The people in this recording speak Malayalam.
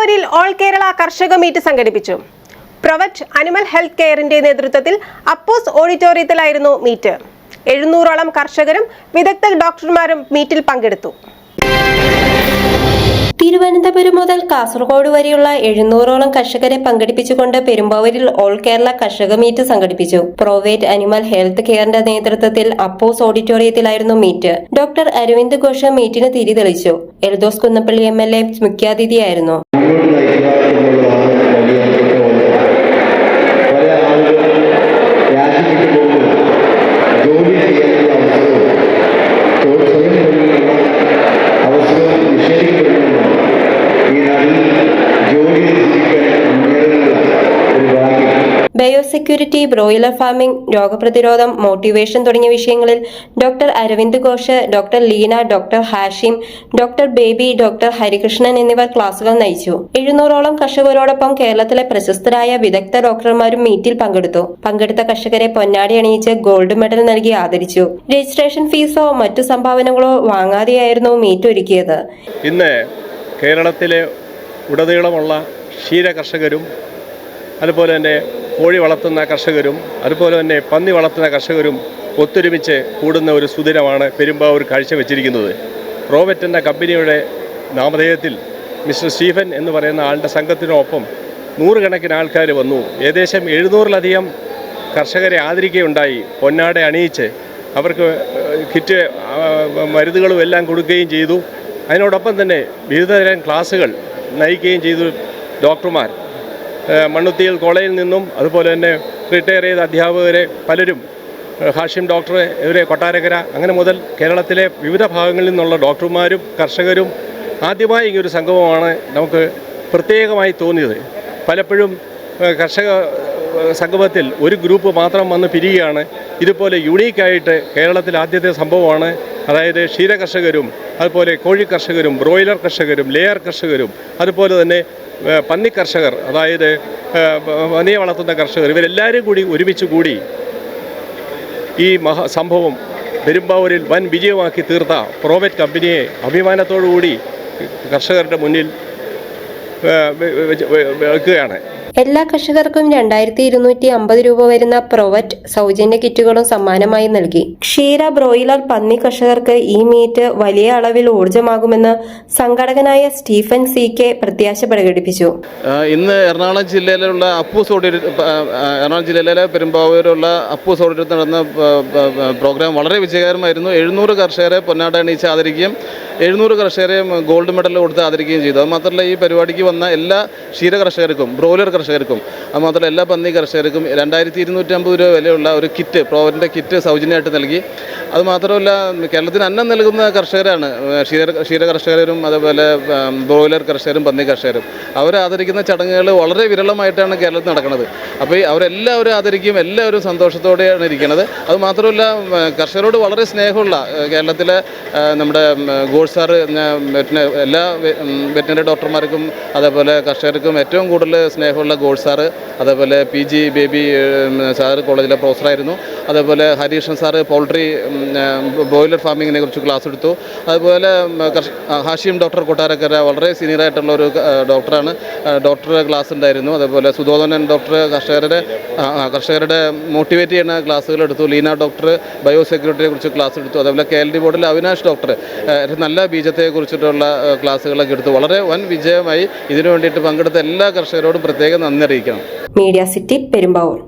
പെരുമ്പാവൂരിൽ ഓൾ കേരള കർഷക മീറ്റ് സംഘടിപ്പിച്ചു. പ്രൊവറ്റ് അനിമൽ ഹെൽത്ത് കെയറിന്റെ നേതൃത്വത്തിൽ അപ്പോസ് ഓഡിറ്റോറിയത്തിലായിരുന്നു മീറ്റ്. എഴുന്നൂറോളം കർഷകരും വിദഗ്ധ ഡോക്ടർമാരും മീറ്റിൽ പങ്കെടുത്തു. തിരുവനന്തപുരം മുതൽ കാസർഗോഡ് വരെയുള്ള എഴുന്നൂറോളം കർഷകരെ പങ്കെടുപ്പിച്ചുകൊണ്ട് പെരുമ്പാവൂരിൽ ഓൾ കേരള കർഷക മീറ്റ് സംഘടിപ്പിച്ചു. പ്രൈവേറ്റ് അനിമൽ ഹെൽത്ത് കെയറിന്റെ നേതൃത്വത്തിൽ അപ്പോസ് ഓഡിറ്റോറിയത്തിലായിരുന്നു മീറ്റ്. ഡോക്ടർ അരവിന്ദ് ഘോഷ് മീറ്റിന് തിരി തെളിച്ചു. Eldhose Kunnappilly M L A മുഖ്യാതിഥിയായിരുന്നു. Biosecurity broiler farming രോഗപ്രതിരോധം മോട്ടിവേഷൻ തുടങ്ങിയ വിഷയങ്ങളിൽ doctor Aravind Ghosh doctor Leena doctor Hashim doctor Baby doctor Harikrishnan എന്നിവർ ക്ലാസുകൾ നയിച്ചു. എഴുന്നൂറോളം കർഷകരോടൊപ്പം കേരളത്തിലെ പ്രശസ്തരായ വിദഗ്ധ ഡോക്ടർമാരും മീറ്റിൽ പങ്കെടുത്തു. പങ്കെടുത്ത കർഷകരെ പൊന്നാടി അണിയിച്ച് ഗോൾഡ് മെഡൽ നൽകി ആദരിച്ചു. രജിസ്ട്രേഷൻ ഫീസോ മറ്റു സംഭാവനകളോ വാങ്ങാതെയായിരുന്നു മീറ്റ് ഒരുക്കിയത്. ഇന്ന് കേരളത്തിലെ ഉടനീളമുള്ള ക്ഷീര കർഷകരും അതുപോലെ തന്നെ കോഴി വളർത്തുന്ന കർഷകരും അതുപോലെ തന്നെ പന്നി വളർത്തുന്ന കർഷകരും ഒത്തൊരുമിച്ച് കൂടുന്ന ഒരു സുദിനമാണ് പെരുമ്പാവൂർ കാഴ്ചവെച്ചിരിക്കുന്നത്. റോബറ്റ് എന്ന കമ്പനിയുടെ നാമധേയത്തിൽ മിസ്റ്റർ സ്റ്റീഫൻ എന്ന് പറയുന്ന ആളുടെ സംഘത്തിനൊപ്പം നൂറുകണക്കിന് ആൾക്കാർ വന്നു. ഏകദേശം എഴുന്നൂറിലധികം കർഷകരെ ആദരിക്കുകയുണ്ടായി. പൊന്നാടെ അണിയിച്ച് അവർക്ക് കിറ്റ് മരുന്നുകളും എല്ലാം കൊടുക്കുകയും ചെയ്തു. അതിനോടൊപ്പം തന്നെ വിവിധതരം ക്ലാസ്സുകൾ നയിക്കുകയും ചെയ്തു ഡോക്ടർമാർ. മണ്ണുത്തിയിൽ കോളേജിൽ നിന്നും അതുപോലെ തന്നെ റിട്ടയർ ചെയ്ത അധ്യാപകരെ പലരും ഹാഷിം ഡോക്ടർ ഇവരെ കൊട്ടാരക്കര അങ്ങനെ മുതൽ കേരളത്തിലെ വിവിധ ഭാഗങ്ങളിൽ നിന്നുള്ള ഡോക്ടർമാരും കർഷകരും ആദ്യമായി ഈ ഒരു സംഗമമാണ് നമുക്ക് പ്രത്യേകമായി തോന്നിയത്. പലപ്പോഴും കർഷക സംഗമത്തിൽ ഒരു ഗ്രൂപ്പ് മാത്രം വന്ന് പിരിയുകയാണ്. ഇതുപോലെ യുണീക്കായിട്ട് കേരളത്തിൽ ആദ്യത്തെ സംഭവമാണ്. അതായത് ക്ഷീര കർഷകരും അതുപോലെ കോഴി കർഷകരും ബ്രോയിലർ കർഷകരും ലെയർ കർഷകരും അതുപോലെ തന്നെ പന്നി കർഷകർ അതായത് പന്നിയെ വളർത്തുന്ന കർഷകർ ഇവരെല്ലാവരും കൂടി ഒരുമിച്ച് കൂടി ഈ മഹാ സംഭവം പെരുമ്പാവൂരിൽ വൻ വിജയമാക്കി തീർത്ത പ്രോവറ്റ് കമ്പനിയെ അഭിമാനത്തോടു കൂടി കർഷകരുടെ മുന്നിൽ വെക്കുകയാണ്. എല്ലാ കർഷകർക്കും രണ്ടായിരത്തി ഇരുന്നൂറ്റി അമ്പത് രൂപ വരുന്ന പ്രൊവറ്റ് സൗജന്യ കിറ്റുകളും സമ്മാനമായി നൽകി. ക്ഷീര ബ്രോയിലർ പന്നി കർഷകർക്ക് ഈ മീറ്റ് വലിയ അളവിൽ ഊർജമാകുമെന്ന് സംഘടകനായ സ്റ്റീഫൻ സി കെ പ്രത്യാശ പ്രകടിപ്പിച്ചു. ഇന്ന് എറണാകുളം ജില്ലയിലുള്ള അപ്പൂസ് ഓഡിറ്റോറിയം എറണാകുളം ജില്ലയിലെ പെരുമ്പാവൂരുള്ള അപ്പൂസ് ഓഡിറ്റോറിയത്തിൽ നടന്ന പ്രോഗ്രാം വളരെ വിജയകരമായിരുന്നു. എഴുന്നൂറ് കർഷകരെ പൊന്നാട അണിയിച്ച് ആദരിക്കുകയും എഴുന്നൂറ് കർഷകരെ ഗോൾഡ് മെഡൽ കൊടുത്ത് ആദരിക്കുകയും ചെയ്തു. അതുമാത്രമല്ല ഈ പരിപാടിക്ക് വന്ന എല്ലാ ക്ഷീര കർഷകർക്കും ബ്രോയിലർ കർഷകർക്കും അതുമാത്രമല്ല എല്ലാ പന്നി കർഷകർക്കും രണ്ടായിരത്തി ഇരുന്നൂറ്റമ്പത് രൂപ വിലയുള്ള ഒരു കിറ്റ് പ്രോവറിന്റെ കിറ്റ് സൗജന്യമായിട്ട് നൽകി. അതുമാത്രമല്ല കേരളത്തിന് അന്നം നൽകുന്ന കർഷകരാണ്. ക്ഷീര ക്ഷീര കർഷകരും അതുപോലെ ബ്രോയിലർ കർഷകരും പന്നി കർഷകരും. അവരെ ആദരിക്കുന്ന ചടങ്ങുകൾ വളരെ വിരളമായിട്ടാണ് കേരളത്തിൽ നടക്കുന്നത്. അപ്പോൾ അവരെല്ലാവരും ആദരിക്കും എല്ലാവരും സന്തോഷത്തോടെയാണ് ഇരിക്കുന്നത്. അത് മാത്രമല്ല കർഷകരോട് വളരെ സ്നേഹമുള്ള കേരളത്തിലെ നമ്മുടെ ഗോഡ് സാറ് എല്ലാ വെറ്റിനറി ഡോക്ടർമാർക്കും അതേപോലെ കർഷകർക്കും ഏറ്റവും കൂടുതൽ സ്നേഹമുള്ള ഗോഡ് സാറ് അതേപോലെ പി ജി ബേബി സാറ് കോളേജിലെ പ്രൊഫസറായിരുന്നു. അതേപോലെ ഹരീഷൻ സാറ് പോൾട്രി ബോയിലർ ഫാമിങ്ങിനെ കുറിച്ച് ക്ലാസ് എടുത്തു. അതുപോലെ ഹാഷിം ഡോക്ടർ കൊട്ടാരക്കര വളരെ സീനിയർ ആയിട്ടുള്ള ഒരു ഡോക്ടറാണ്. ഡോക്ടർ ക്ലാസ് ഉണ്ടായിരുന്നു. അതേപോലെ സുധോധനൻ ഡോക്ടർ കർഷകരുടെ കർഷകരുടെ മോട്ടിവേറ്റ് ചെയ്യുന്ന ക്ലാസ്സുകൾ എടുത്തു. ലീന ഡോക്ടർ ബയോ സെക്യൂരിറ്റിയെ കുറിച്ച് ക്ലാസ് എടുത്തു. അതേപോലെ കെ എൽ ഡി ബോർഡിൽ അവിനാഷ് ഡോക്ടർ നല്ല ബീജത്തെ കുറിച്ചിട്ടുള്ള ക്ലാസ്സുകളൊക്കെ എടുത്തു. വളരെ വൻ വിജയമായി ഇതിനു വേണ്ടിയിട്ട് പങ്കെടുത്ത എല്ലാ കർഷകരോടും പ്രത്യേകം നന്ദി അറിയിക്കണം. Media city Perumbavoor.